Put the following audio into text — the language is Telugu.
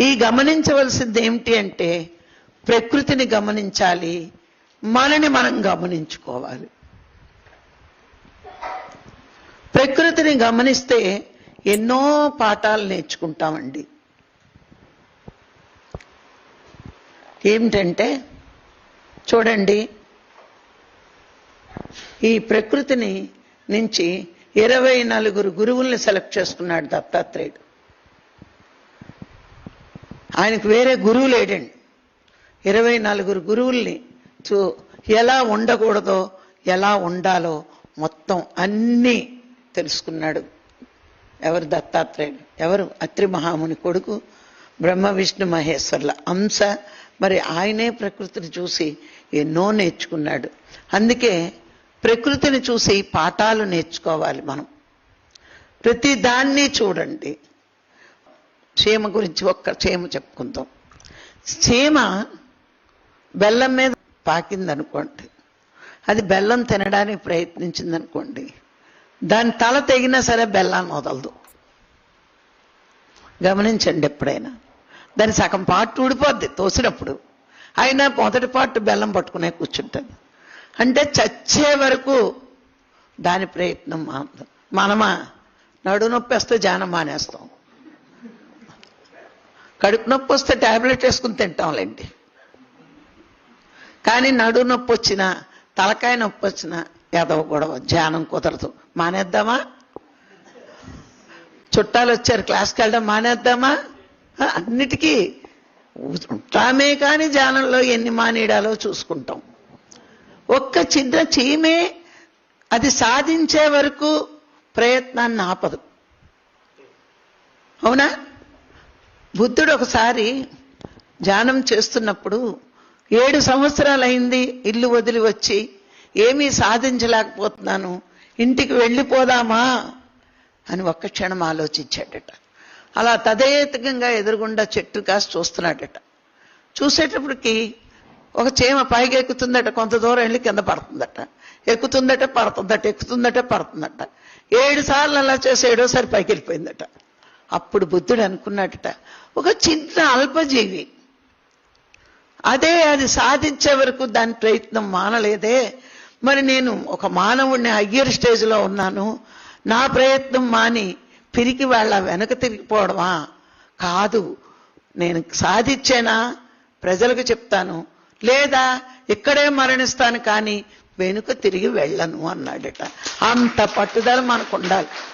ఈ గమనించవలసింది ఏమిటి అంటే ప్రకృతిని గమనించాలి మనని మనం గమనించుకోవాలి. ప్రకృతిని గమనిస్తే ఎన్నో పాఠాలు నేర్చుకుంటామండి. ఏమిటంటే చూడండి ఈ ప్రకృతిని నుంచి ఇరవై నలుగురు గురువుల్ని సెలెక్ట్ చేసుకున్నాడు దత్తాత్రేయుడు. ఆయనకు వేరే గురువు లేడండి. ఇరవై నలుగురు గురువుల్ని చూ ఎలా ఉండకూడదో ఎలా ఉండాలో మొత్తం అన్నీ తెలుసుకున్నాడు. ఎవరు దత్తాత్రేయుడు? ఎవరు? అత్రి మహాముని కొడుకు బ్రహ్మ విష్ణు మహేశ్వర్ల అంశ. మరి ఆయనే ప్రకృతిని చూసి ఎన్నో నేర్చుకున్నాడు. అందుకే ప్రకృతిని చూసి పాఠాలు నేర్చుకోవాలి మనం. ప్రతి దాన్ని చూడండి. చీమ గురించి ఒక్క చీమ చెప్పుకుందాం. చీమ బెల్లం మీద పాకిందనుకోండి. అది బెల్లం తినడానికి ప్రయత్నించిందనుకోండి. దాని తల తెగినా సరే బెల్లాన్ని వదలదు. గమనించండి ఎప్పుడైనా. దాని సగం పాటు ఊడిపోద్ది తోసినప్పుడు. అయినా మొదటి పాటు బెల్లం పట్టుకునే కూర్చుంటుంది. అంటే చచ్చే వరకు దాని ప్రయత్నం మానదు మనమా? నడు నొప్పి వస్తే జానం మానేస్తాం. కడుపు నొప్పి వస్తే ట్యాబ్లెట్ వేసుకుని తింటాంలేండి. కానీ నడు నొప్పి వచ్చినా తలకాయ నొప్పి వచ్చినా ఎదవ గొడవ ధ్యానం కుదరదు. మానేద్దామా? చుట్టాలు వచ్చారు క్లాస్కి వెళ్ళడం మానేద్దామా? అన్నిటికీ ఉంటామే కానీ ధ్యానంలో ఎన్ని మానేడాలో చూసుకుంటాం. ఒక్క చిన్న చీమే అది సాధించే వరకు ప్రయత్నాన్ని ఆపదు. అవునా? బుద్ధుడు ఒకసారి ధ్యానం చేస్తున్నప్పుడు ఏడు సంవత్సరాలైంది ఇల్లు వదిలి వచ్చి ఏమీ సాధించలేకపోతున్నాను ఇంటికి వెళ్ళిపోదామా అని ఒక్క క్షణం ఆలోచించాడట. అలా తదేతకంగా ఎదురుగుండా చెట్టు కాసి చూస్తున్నాడట. చూసేటప్పటికి ఒక చీమ పైకి ఎక్కుతుందట కొంత దూరం వెళ్ళి కింద పడుతుందట. ఎక్కుతుందట పడుతుందట ఎక్కుతుందట పడుతుందట. ఏడు సార్లు అలా చేసి ఏడోసారి పైకి వెళ్ళిపోయిందట. అప్పుడు బుద్ధుడు అనుకున్నాడట ఒక చిన్న అల్పజీవి. అదే అది సాధించే వరకు దాని ప్రయత్నం మానలేదే. మరి నేను ఒక మానవుడిని హయ్యర్ స్టేజ్లో ఉన్నాను. నా ప్రయత్నం మాని పిరికి వాళ్ళ వెనక తిరిగిపోవడమా? కాదు. నేను సాధించేనా? ప్రజలకు చెప్తాను. లేదా ఇక్కడే మరణిస్తాను కానీ వెనుక తిరిగి వెళ్ళను అన్నాడట. అంత పట్టుదల మనకు ఉండాలి